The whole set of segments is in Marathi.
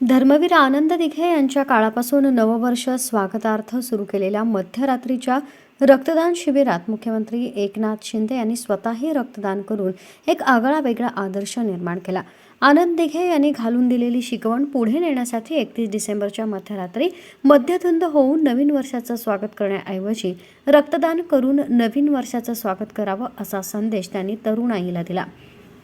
धर्मवीर आनंद दिघे यांच्या काळापासून नववर्ष स्वागतार्थ सुरू केलेल्या मध्यरात्रीच्या रक्तदान शिबिरात मुख्यमंत्री एकनाथ शिंदे यांनी स्वतःही रक्तदान करून एक आगळा वेगळा आदर्श निर्माण केला. आनंद दिघे यांनी घालून दिलेली शिकवण पुढे नेण्यासाठी एकतीस डिसेंबरच्या मध्यरात्री मध्यधुंद होऊन नवीन वर्षाचं स्वागत करण्याऐवजी रक्तदान करून नवीन वर्षाचं स्वागत करावं असा संदेश त्यांनी तरुणाईला दिला.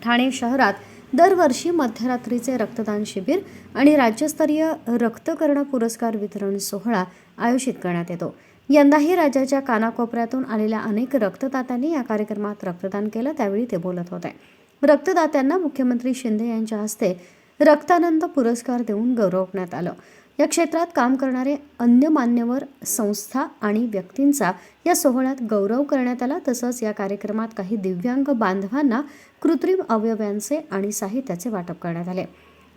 ठाणे शहरात दरवर्षी मध्यरात्रीचे रक्तदान शिबिर आणि राज्यस्तरीय रक्तकर्ण पुरस्कार वितरण सोहळा आयोजित करण्यात येतो. यंदाही राज्याच्या कानाकोपऱ्यातून आलेल्या अनेक रक्तदात्यांनी या कार्यक्रमात रक्तदान केलं त्यावेळी ते बोलत होते. रक्तदात्यांना मुख्यमंत्री शिंदे यांच्या हस्ते रक्तानंद पुरस्कार देऊन गौरवण्यात आलं. या क्षेत्रात काम करणारे अन्य मान्यवर संस्था आणि व्यक्तींचा या सोहळ्यात गौरव करण्यात आला. तसंच या कार्यक्रमात काही दिव्यांग बांधवांना कृत्रिम अवयवांचे आणि साहित्याचे वाटप करण्यात आले.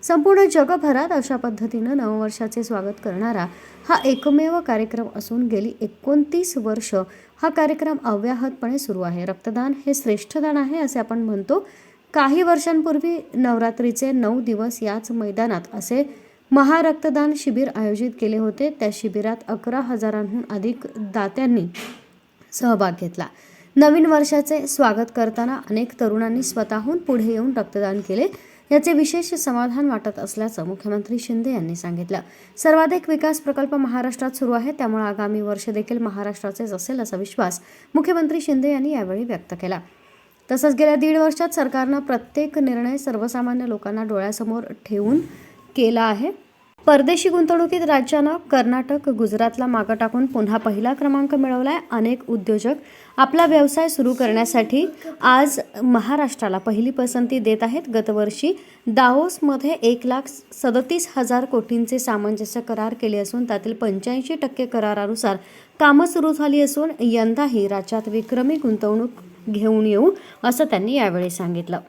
संपूर्ण जगभरात अशा पद्धतीनं नववर्षाचे स्वागत करणारा हा एकमेव कार्यक्रम असून गेली एकोणतीस वर्ष हा कार्यक्रम अव्याहतपणे सुरू आहे. रक्तदान हे श्रेष्ठ दान आहे असे आपण म्हणतो. काही वर्षांपूर्वी नवरात्रीचे नऊ दिवस याच मैदानात असे महारक्तदान शिबिर आयोजित केले होते. त्या शिबिरात अकरा हजारांहून अधिक दात्यांनी सहभाग घेतला. नवीन वर्षाचे स्वागत करताना अनेक तरुणांनी स्वतःहून पुढे येऊन रक्तदान केले. याचे विशेष समाधान वाटत असल्याचं मुख्यमंत्री शिंदे यांनी सांगितलं. सर्वाधिक विकास प्रकल्प महाराष्ट्रात सुरू आहे. त्यामुळे आगामी वर्ष देखील महाराष्ट्राचेच असेल असा विश्वास मुख्यमंत्री शिंदे यांनी यावेळी व्यक्त केला. तसंच गेल्या दीड वर्षात सरकारनं प्रत्येक निर्णय सर्वसामान्य लोकांना डोळ्यासमोर ठेवून केला आहे. परदेशी गुंतवणुकीत राज्यानं कर्नाटक गुजरातला मागं टाकून पुन्हा पहिला क्रमांक मिळवला आहे अनेक उद्योजक आपला व्यवसाय सुरू करण्यासाठी आज महाराष्ट्राला पहिली पसंती देत आहेत. गतवर्षी दाओसमध्ये एक लाख सदतीस हजार कोटींचे सामंजस्य करार केले असून त्यातील पंच्याऐंशी टक्के करारानुसार कामं सुरू झाली असून यंदाही राज्यात विक्रमी गुंतवणूक घेऊन येऊ असं त्यांनी यावेळी सांगितलं.